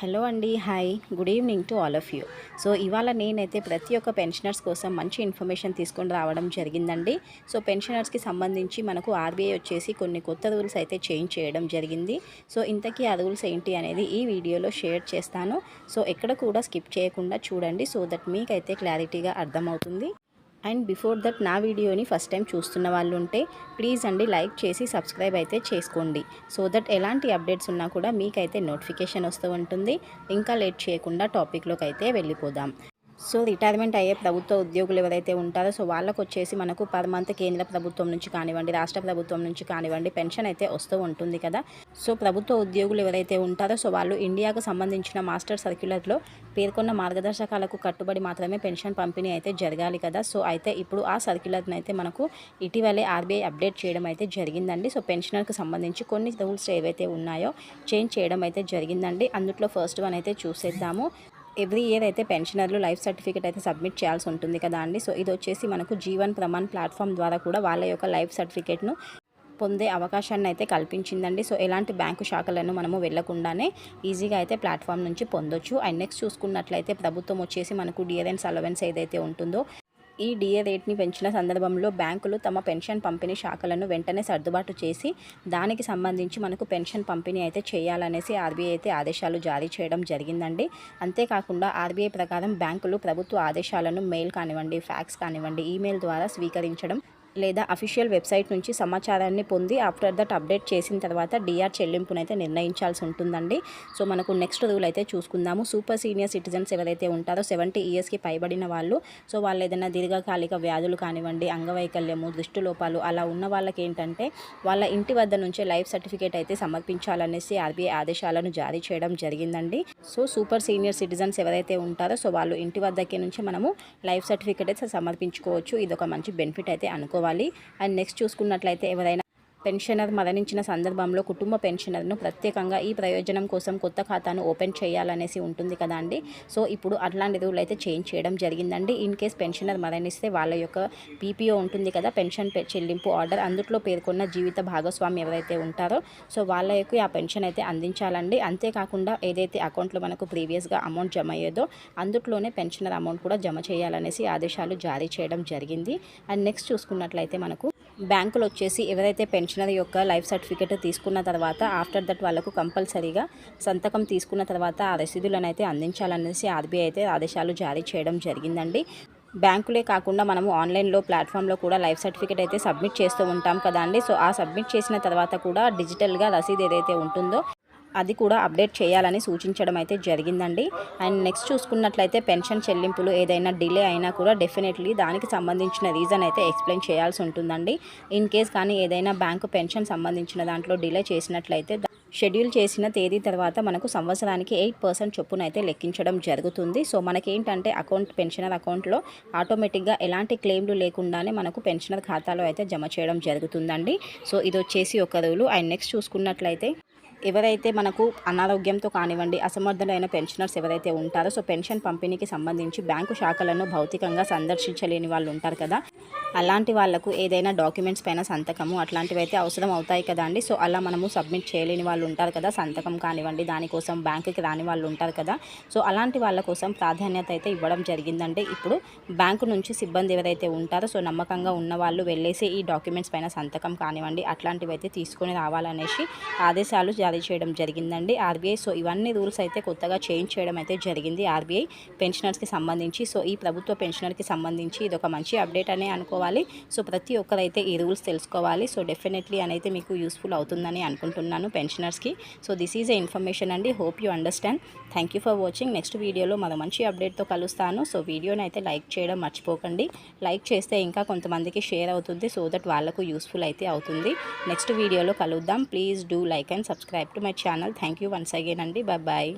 Hello అండి hi. Good evening to all of you. So ఇవాళ నేనైతే ప్రతి ఒక్క పెన్షనర్స్ కోసం మంచి ఇన్ఫర్మేషన్ తీసుకొని రావడం జరిగిందండి. సో పెన్షనర్స్కి సంబంధించి మనకు ఆర్బీఐ వచ్చేసి కొన్ని కొత్త రూల్స్ అయితే చేంజ్ చేయడం జరిగింది. సో ఇంతకీ ఆ రూల్స్ ఏంటి అనేది ఈ వీడియోలో షేర్ చేస్తాను. సో ఎక్కడ కూడా స్కిప్ చేయకుండా చూడండి. సో దట్ మీకైతే క్లారిటీగా అర్థమవుతుంది. అండ్ బిఫోర్ దట్ నా వీడియోని ఫస్ట్ టైం చూస్తున్న వాళ్ళు ఉంటే ప్లీజ్ అండి లైక్ చేసి సబ్స్క్రైబ్ అయితే చేసుకోండి. సో దట్ ఎలాంటి అప్డేట్స్ ఉన్నా కూడా మీకైతే నోటిఫికేషన్ వస్తూ ఉంటుంది. ఇంకా లేట్ చేయకుండా టాపిక్లోకి అయితే వెళ్ళిపోదాం. సో రిటైర్మెంట్ అయ్యే ప్రభుత్వ ఉద్యోగులు ఎవరైతే ఉంటారో సో వాళ్ళకు వచ్చేసి మనకు పర్ మంత్ కేంద్ర ప్రభుత్వం నుంచి కానివ్వండి రాష్ట్ర ప్రభుత్వం నుంచి కానివ్వండి పెన్షన్ అయితే వస్తూ ఉంటుంది కదా. సో ప్రభుత్వ ఉద్యోగులు ఎవరైతే ఉంటారో సో వాళ్ళు ఇండియాకు సంబంధించిన మాస్టర్ సర్క్యులర్లో పేర్కొన్న మార్గదర్శకాలకు కట్టుబడి మాత్రమే పెన్షన్ పంపిణీ అయితే జరగాలి కదా. సో అయితే ఇప్పుడు ఆ సర్క్యులర్ని అయితే మనకు ఇటీవలే ఆర్బీఐ అప్డేట్ చేయడం అయితే జరిగిందండి. సో పెన్షనర్కి సంబంధించి కొన్ని రూల్స్ ఏవైతే ఉన్నాయో చేంజ్ చేయడం అయితే జరిగిందండి. అందులో ఫస్ట్ వన్ అయితే చూసేద్దాము. ఎవ్రీ ఇయర్ అయితే పెన్షనర్లు లైఫ్ సర్టిఫికేట్ అయితే సబ్మిట్ చేయాల్సి ఉంటుంది కదా అండి. సో ఇది వచ్చేసి మనకు జీవన్ ప్రమాణ్ ప్లాట్ఫామ్ ద్వారా కూడా వాళ్ళ యొక్క లైఫ్ సర్టిఫికేట్ను పొందే అవకాశాన్ని అయితే కల్పించిందండి. సో ఎలాంటి బ్యాంకు శాఖలను మనము వెళ్ళకుండానే ఈజీగా అయితే ప్లాట్ఫామ్ నుంచి పొందొచ్చు. అండ్ నెక్స్ట్ చూసుకున్నట్లయితే ప్రభుత్వం వచ్చేసి మనకు డియరెన్స్ అలవెన్స్ ఏదైతే ఉంటుందో ఈ డిఏ రేట్ని పెంచిన సందర్భంలో బ్యాంకులు తమ పెన్షన్ పంపిణీ శాఖలను వెంటనే సర్దుబాటు చేసి దానికి సంబంధించి మనకు పెన్షన్ పంపిణీ అయితే చేయాలనేసి ఆర్బీఐ అయితే ఆదేశాలు జారీ చేయడం జరిగిందండి. అంతేకాకుండా ఆర్బీఐ ప్రకారం బ్యాంకులు ప్రభుత్వ ఆదేశాలను మెయిల్ కానివ్వండి ఫ్యాక్స్ కానివ్వండి ఈమెయిల్ ద్వారా స్వీకరించడం లేదా అఫీషియల్ వెబ్సైట్ నుంచి సమాచారాన్ని పొంది ఆఫ్టర్ దట్ అప్డేట్ చేసిన తర్వాత డిఆర్ చెల్లింపునైతే నిర్ణయించాల్సి ఉంటుందండి. సో మనకు నెక్స్ట్ రూల్ అయితే చూసుకుందాము. సూపర్ సీనియర్ సిటిజన్స్ ఎవరైతే ఉంటారో సెవెంటీ ఇయర్స్కి పైబడిన వాళ్ళు సో వాళ్ళు ఏదైనా దీర్ఘకాలిక వ్యాధులు కానివ్వండి అంగవైకల్యము దృష్టిలోపాలు అలా ఉన్న వాళ్ళకి ఏంటంటే వాళ్ళ ఇంటి వద్ద నుంచే లైఫ్ సర్టిఫికేట్ అయితే సమర్పించాలనేసి ఆర్బీఐ ఆదేశాలను జారీ చేయడం జరిగిందండి. సో సూపర్ సీనియర్ సిటిజన్స్ ఎవరైతే ఉంటారో సో వాళ్ళు ఇంటి వద్దకి నుంచి మనము లైఫ్ సర్టిఫికేట్ అయితే సమర్పించుకోవచ్చు. ఇది ఒక మంచి బెనిఫిట్ అయితే అనుకో చేసుకోవాలి. అండ్ నెక్స్ట్ చూసుకున్నట్లయితే ఎవరైనా పెన్షనర్ మరణించిన సందర్భంలో కుటుంబ పెన్షనర్ను ప్రత్యేకంగా ఈ ప్రయోజనం కోసం కొత్త ఖాతాను ఓపెన్ చేయాలనేసి ఉంటుంది కదా అండి. సో ఇప్పుడు అట్లాంటి రూల్ అయితే చేంజ్ చేయడం జరిగిందండి. ఇన్ కేస్ పెన్షనర్ మరణిస్తే వాళ్ళ యొక్క పీపీఓ ఉంటుంది కదా పెన్షన్ చెల్లింపు ఆర్డర్ అందుట్లో పేర్కొన్న జీవిత భాగస్వామి ఎవరైతే ఉంటారో సో వాళ్ళ యొక్క ఆ పెన్షన్ అయితే అందించాలండి. అంతేకాకుండా ఏదైతే అకౌంట్లో మనకు ప్రీవియస్గా అమౌంట్ జమ అయ్యేదో అందుట్లోనే పెన్షనర్ అమౌంట్ కూడా జమ చేయాలనేసి ఆదేశాలు జారీ చేయడం జరిగింది. అండ్ నెక్స్ట్ చూసుకున్నట్లయితే మనకు బ్యాంకులు వచ్చేసి ఎవరైతే పెన్షనర్ యొక్క లైఫ్ సర్టిఫికేట్ తీసుకున్న తర్వాత ఆఫ్టర్ దట్ వాళ్ళకు కంపల్సరీగా సంతకం తీసుకున్న తర్వాత ఆ రసీదులను అయితే అందించాలనేసి ఆర్బీఐ అయితే ఆదేశాలు జారీ చేయడం జరిగిందండి. బ్యాంకులే కాకుండా మనము ఆన్లైన్లో ప్లాట్ఫామ్లో కూడా లైఫ్ సర్టిఫికేట్ అయితే సబ్మిట్ చేస్తూ ఉంటాం కదా అండి. సో ఆ సబ్మిట్ చేసిన తర్వాత కూడా డిజిటల్గా రసీదు ఏదైతే ఉంటుందో అది కూడా అప్డేట్ చేయాలని సూచించడం అయితే జరిగిందండి. అండ్ నెక్స్ట్ చూసుకున్నట్లయితే పెన్షన్ చెల్లింపులు ఏదైనా డిలే అయినా కూడా డెఫినెట్లీ దానికి సంబంధించిన రీజన్ అయితే ఎక్స్ప్లెయిన్ చేయాల్సి ఉంటుందండి. ఇన్ కేస్ కానీ ఏదైనా బ్యాంకు పెన్షన్ సంబంధించిన దాంట్లో డిలే చేసినట్లయితే షెడ్యూల్ చేసిన తేదీ తర్వాత మనకు సంవత్సరానికి ఎయిట్ పర్సెంట్ చొప్పున అయితే లెక్కించడం జరుగుతుంది. సో మనకేంటంటే అకౌంట్ పెన్షనర్ అకౌంట్లో ఆటోమేటిక్గా ఎలాంటి క్లెయిమ్లు లేకుండానే మనకు పెన్షనర్ ఖాతాలో అయితే జమ చేయడం జరుగుతుందండి. సో ఇది వచ్చేసి ఒక రూలు. అండ్ నెక్స్ట్ చూసుకున్నట్లయితే ఎవరైతే మనకు అనారోగ్యంతో కానివ్వండి అసమర్థులైన పెన్షనర్స్ ఎవరైతే ఉంటారో సో పెన్షన్ పంపిణీకి సంబంధించి బ్యాంకు శాఖలను భౌతికంగా సందర్శించలేని వాళ్ళు ఉంటారు కదా. అలాంటి వాళ్ళకు ఏదైనా డాక్యుమెంట్స్ పైన సంతకము అట్లాంటివి అయితే అవసరం అవుతాయి కదా అండి. సో అలా మనము సబ్మిట్ చేయలేని వాళ్ళు ఉంటారు కదా సంతకం కానివ్వండి దానికోసం బ్యాంకుకి రాని వాళ్ళు ఉంటారు కదా. సో అలాంటి వాళ్ళ కోసం ప్రాధాన్యత అయితే ఇవ్వడం జరిగిందంటే ఇప్పుడు బ్యాంకు నుంచి సిబ్బంది ఎవరైతే ఉంటారో సో నమ్మకంగా ఉన్న వాళ్ళు వెళ్ళేసి ఈ డాక్యుమెంట్స్ పైన సంతకం కానివ్వండి అట్లాంటివి అయితే తీసుకొని రావాలనేసి ఆదేశాలు జారీ చేయడం జరిగిందండి ఆర్బీఐ. సో ఇవన్నీ రూల్స్ అయితే కొత్తగా చేంజ్ చేయడం అయితే జరిగింది ఆర్బీఐ పెన్షనర్స్కి సంబంధించి. సో ఈ ప్రభుత్వ పెన్షనర్కి సంబంధించి ఇది ఒక మంచి అప్డేట్ అనే అనుకోవాలి. సో ప్రతి ఒక్కరైతే ఈ రూల్స్ తెలుసుకోవాలి. సో డెఫినెట్లీ అనైతే మీకు యూస్ఫుల్ అవుతుందని అనుకుంటున్నాను పెన్షనర్స్కి. So this is a information అండి. Hope you understand. Thank you for watching. Next వీడియోలో మన మంచి అప్డేట్తో కలుస్తాను. సో వీడియోని అయితే లైక్ చేయడం మర్చిపోకండి. లైక్ చేస్తే ఇంకా కొంతమందికి షేర్ అవుతుంది. సో దట్ వాళ్ళకు యూస్ఫుల్ అయితే అవుతుంది. నెక్స్ట్ వీడియోలో కలుద్దాం. Please do like and subscribe. Subscribe to my channel thank you once again అండి బాయ్ బాయ్